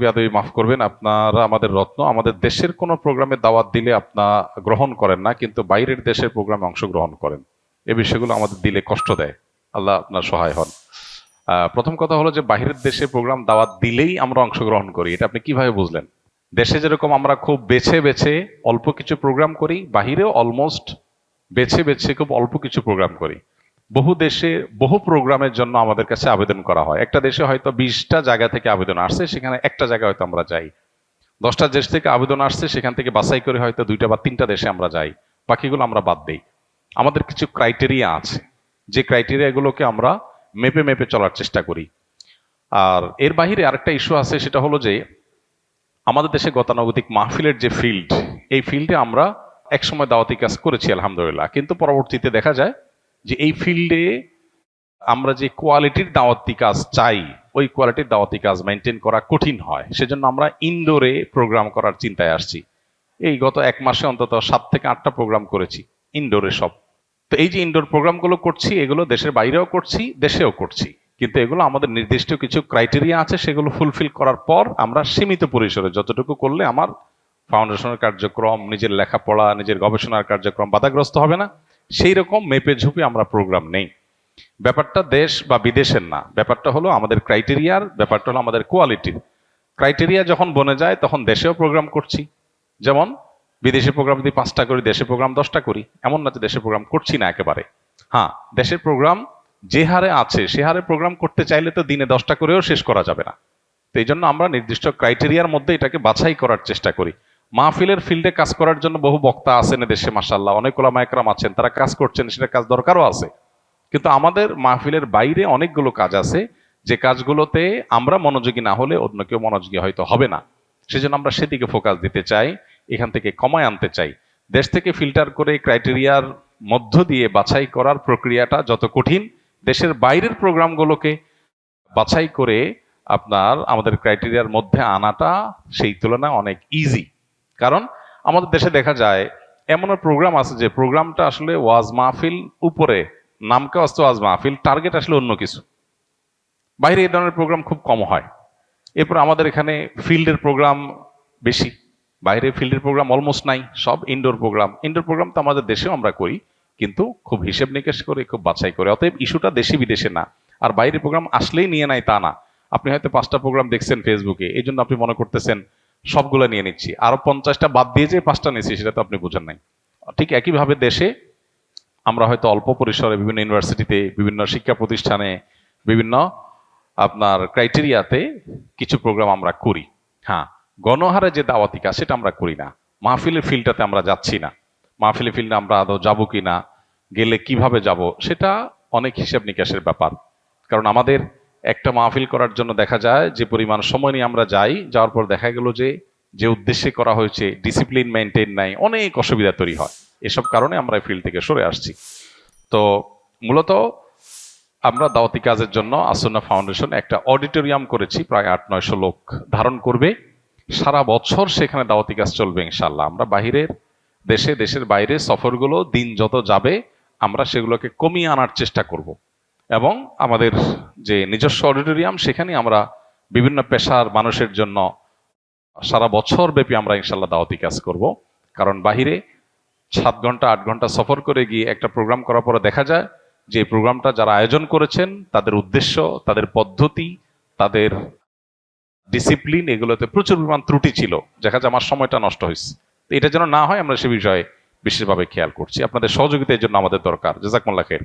বিয়াদবি মাফ করবেন, আপনারা আমাদের রত্ন, আমাদের দেশের কোনো প্রোগ্রামে দাওয়াত দিলে আপনারা গ্রহণ করেন না, কিন্তু বাইরের দেশের প্রোগ্রামে অংশগ্রহণ করেন। এই বিষয়গুলো আমাদের দিলে কষ্ট দেয়। আল্লাহ আপনার সহায় হন। প্রথম কথা হলো যে বাইরের দেশে প্রোগ্রাম দাওয়াত দিলেই আমরা অংশগ্রহণ করি। এটা আপনি কীভাবে বুঝলেন? দেশে যেরকম আমরা খুব বেছে বেছে অল্প কিছু প্রোগ্রাম করি, বাহিরেও অলমোস্ট বেছে বেছে খুব অল্প কিছু প্রোগ্রাম করি। বহু দেশে বহু প্রোগ্রামের জন্য আমাদের কাছে আবেদন করা হয়। একটা দেশে হয়তো বিশটা জায়গা থেকে আবেদন আসছে, সেখানে একটা জায়গায় হয়তো আমরা যাই। দশটা দেশ থেকে আবেদন আসছে, সেখান থেকে বাছাই করে হয়তো দুইটা বা তিনটা দেশে আমরা যাই। বাকিগুলো আমরা বাদ দেই। আমাদের কিছু ক্রাইটেরিয়া আছে। যে ক্রাইটেরিয়াগুলোকে আমরা মেপে মেপে চলার চেষ্টা করি। আর এর বাইরে আরেকটা ইস্যু আছে, সেটা হলো যে আমাদের দেশে গতানুগতিক মাহফিলের যে ফিল্ড এই ফিল্ডে আমরা একসময় দাওয়াতি কাজ করেছি, আলহামদুলিল্লাহ। কিন্তু পরবর্তীতে দেখা যায় যে এই ফিল্ডে আমরা যে কোয়ালিটির দাওয়াতি কাজ চাই, ওই কোয়ালিটির দাওয়াতি কাজ মেনটেন করা কঠিন হয়। সেজন্য আমরা ইনডোরে প্রোগ্রাম করার চিন্তায় আসছি। এই গত এক মাসে অন্তত সাত থেকে আটটা প্রোগ্রাম করেছি, ইনডোরে সব। তো এই যে ইনডোর প্রোগ্রামগুলো করছি, এগুলো দেশের বাইরেও করছি, দেশেও করছি। কিন্তু এগুলো আমাদের নির্দিষ্ট কিছু ক্রাইটেরিয়া আছে, সেগুলো ফুলফিল করার পর আমরা সীমিত পরিসরে যতটুকু করলে আমার ফাউন্ডেশনের কার্যক্রম, নিজের লেখাপড়া, নিজের গবেষণার কার্যক্রম বাধাগ্রস্ত হবে না। সেই রকম মেপে ঝুপে আমরা প্রোগ্রাম নেই। ব্যাপারটা দেশ বা বিদেশের না। ব্যাপারটা হলো আমাদের ক্রাইটেরিয়ার ব্যাপারটা হলো আমাদের কোয়ালিটির ক্রাইটেরিয়া যখন বনে যায়, তখন দেশেও প্রোগ্রাম করছি। যেমন, বিদেশি প্রোগ্রাম যদি পাঁচটা করি, দেশে প্রোগ্রাম দশটা করি। এমন না যে দেশে প্রোগ্রাম করছি না একেবারে। হ্যাঁ দেশের প্রোগ্রাম যে হারে আছে, সে হারে প্রোগ্রাম করতে চাইলে তো দিনে দশটা করেও শেষ করা যাবে না। তো এই জন্য আমরা নির্দিষ্ট ক্রাইটেরিয়ার মধ্যে এটাকে বাছাই করার চেষ্টা করি। মাহফিলের ফিল্ডে কাজ করার জন্য বহু বক্তা আছেন দেশে মাসাল্লাহ অনেক ওলামা একরাম আছেন, তারা কাজ করছেন, সেটা কাজ দরকারও আছে। কিন্তু আমাদের মাহফিলের বাইরে অনেকগুলো কাজ আছে, যে কাজগুলোতে আমরা মনোযোগী না হলে অন্য কেউ মনোযোগী হয়তো হবে না। সেজন্য আমরা সেদিকে ফোকাস দিতে চাই, এখান থেকে কমায় আনতে চাই। দেশ থেকে ফিল্টার করে ক্রাইটেরিয়ার মধ্য দিয়ে বাছাই করার প্রক্রিয়াটা যত কঠিন, দেশের বাইরের প্রোগ্রামগুলোকে বাছাই করে আপনার আমাদের ক্রাইটেরিয়ার মধ্যে আনাটা সেই তুলনায় অনেক ইজি কারণ আমাদের দেশে দেখা যায়, এমন প্রোগ্রাম আছে যে প্রোগ্রামটা আসলে ওয়াজ মাহফিল উপরে নামকে অস্ত ওয়াজ মাহফিল টার্গেট আসলে অন্য কিছু। বাইরে এই ধরনের প্রোগ্রাম খুব কম হয়। এরপর আমাদের এখানে ফিল্ডের প্রোগ্রাম বেশি। বাইরে ফিল্ডের প্রোগ্রাম অলমোস্ট নাই, সব ইনডোর প্রোগ্রাম ইনডোর প্রোগ্রাম তো আমাদের দেশেও আমরা করি, কিন্তু খুব হিসেব নিকেশ করে, খুব বাছাই করে। অতএব ইস্যুটা দেশি বিদেশে না। আর বাইরে প্রোগ্রাম আসলেই নিয়ে নাই তা না। আপনি হয়তো পাঁচটা প্রোগ্রাম দেখছেন ফেসবুকে এই জন্য আপনি মনে করতেছেন সবগুলো নিয়ে নিচ্ছি। আরও পঞ্চাশটা বাদ দিয়ে যে পাঁচটা নিচ্ছি সেটা তো আপনি বুঝেন নাই। ঠিক একইভাবে দেশে আমরা হয়তো অল্প পরিসরে বিভিন্ন ইউনিভার্সিটিতে, বিভিন্ন শিক্ষা প্রতিষ্ঠানে, বিভিন্ন আপনার ক্রাইটেরিয়াতে কিছু প্রোগ্রাম আমরা করি। হ্যাঁ গণহারে যে দাওয়াতি কাজ, সেটা আমরা করি না। মাহফিলের ফিল্ডটাতে আমরা যাচ্ছি না। মাহফিলের ফিল্ডে আমরা আদৌ যাব কি না, গেলে কীভাবে যাব, সেটা অনেক হিসাব নিকাশের ব্যাপার। কারণ আমাদের একটা মাহফিল করার জন্য দেখা যায় যে পরিমাণ সময় নিয়ে আমরা যাই, যাওয়ার পর দেখা গেল যে যে উদ্দেশ্যে করা হয়েছে ডিসিপ্লিন মেনটেন নাই, অনেক অসুবিধা তৈরি হয়। এসব কারণে আমরা ফিল্ড থেকে সরে আসছি। তো মূলত আমরা দাওয়াতি কাজের জন্য আসন্না ফাউন্ডেশন একটা অডিটোরিয়াম করেছি, প্রায় আট, নয়শো লোক ধারণ করবে। সারা বছর সেখানে দাওয়াতি কাজ চলবে ইনশাল্লাহ আমরা বাহিরের দেশে, দেশের বাইরে সফরগুলো দিন যত যাবে, আমরা সেগুলোকে কমিয়ে আনার চেষ্টা করব। এবং আমাদের যে নিজস্ব অডিটোরিয়াম, সেখানে আমরা বিভিন্ন পেশার মানুষের জন্য সারা বছর ব্যাপী আমরা ইনশাল্লাহ দাওয়াতি কাজ করব। কারণ বাহিরে সাত ঘণ্টা, আট ঘণ্টা সফর করে গিয়ে একটা প্রোগ্রাম করার পরে দেখা যায় যে প্রোগ্রামটা যারা আয়োজন করেছেন, তাদের উদ্দেশ্য, তাদের পদ্ধতি, তাদের ডিসিপ্লিন এগুলোতে প্রচুর পরিমাণ ত্রুটি ছিল। দেখা যায় আমার সময়টা নষ্ট হয়েছে তো এটা যেন না হয়, আমরা সে বিষয়ে বিশেষভাবে খেয়াল করছি। আপনাদের সহযোগিতার জন্য আমাদের দরকার। জেজাকমুল্লা খের